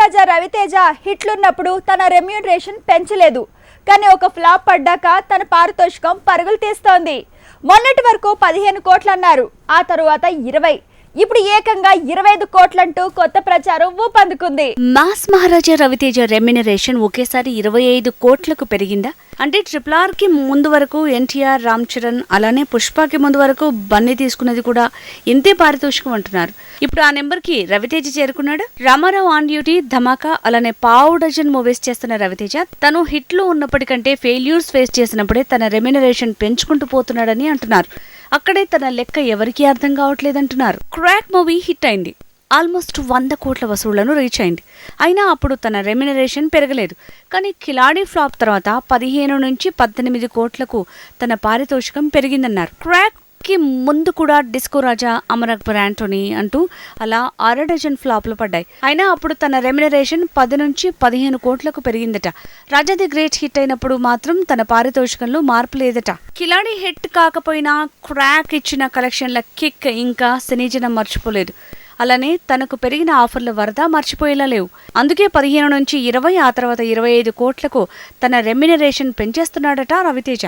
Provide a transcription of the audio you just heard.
మహారాజా రవితేజ హిట్లున్నప్పుడు తన రెమ్యూనరేషన్ పెంచలేదు. కానీ ఒక ఫ్లాప్ పడ్డాక తన పారితోషికం పరుగులు తీస్తోంది. మొన్నటి వరకు పదిహేను కోట్లు అన్నారు ఆ తరువాత ఇరవై. ఇప్పుడు ఏకంగా ఇరవై ఐదు కోట్లంటూ కొత్త ప్రచారం ఊపందుకుంది. మాస్ మహారాజా రవితేజ రెమ్యునరేషన్ ఒకేసారి ఇరవై ఐదు కోట్లకు పెరిగిందా? అంటే ట్రిపుల్ ఆర్కి ముందు వరకు ఎన్టీఆర్ రామ్ చరణ్ అలానే పుష్పకి ముందు వరకు బన్నీ తీసుకున్నది కూడా ఇంతే పారితోషికం అంటున్నారు. ఇప్పుడు ఆ నెంబర్కి రవితేజ చేరుకున్నాడు? రామారావు ఆన్ డ్యూటీ ధమాకా అలానే పావు డజన్ మూవీస్ చేస్తున్న రవితేజ తను హిట్లు ఉన్నప్పటికంటే ఫెయిల్యూర్స్ ఫేస్ చేసినప్పుడే తన రెమ్యునరేషన్ పెంచుకుంటూ పోతున్నాడని అంటున్నారు. అక్కడే తన లెక్క ఎవరికీ అర్థం కావట్లేదంటున్నారు. క్రాక్ మూవీ హిట్ అయింది. ఆల్మోస్ట్ వంద కోట్ల వసూళ్ళను రీచ్ అయింది. అయినా అప్పుడు తన రెమ్యునరేషన్ పెరగలేదు. కానీ కిలాడీ ఫ్లాప్ తర్వాత పదిహేను నుంచి పద్దెనిమిది కోట్లకు తన పారితోషికం పెరిగిందన్నారు. క్రాక్ కి ముందు కూడా డిస్కో రాజా అమర్ అక్బర్ యాంటోనీ అంటూ అలా అర డజన్ ఫ్లాప్లు పడ్డాయి. అయినా అప్పుడు తన రెమ్యునరేషన్ పది నుంచి పదిహేను కోట్లకు పెరిగిందట. రాజా ది గ్రేట్ హిట్ అయినప్పుడు మాత్రం తన పారితోషికంలో మార్పు లేదట. కిలాడి హిట్ కాకపోయినా క్రాక్ ఇచ్చిన కలెక్షన్ల కిక్ ఇంకా సినీజనం మర్చిపోలేదు. అలానే తనకు పెరిగిన ఆఫర్ల వరద మర్చిపోయేలా లేవు. అందుకే పదిహేను నుంచి ఇరవై ఆ తర్వాత ఇరవై ఐదు కోట్లకు తన రెమ్యునరేషన్ పెంచేస్తున్నాడట రవితేజ.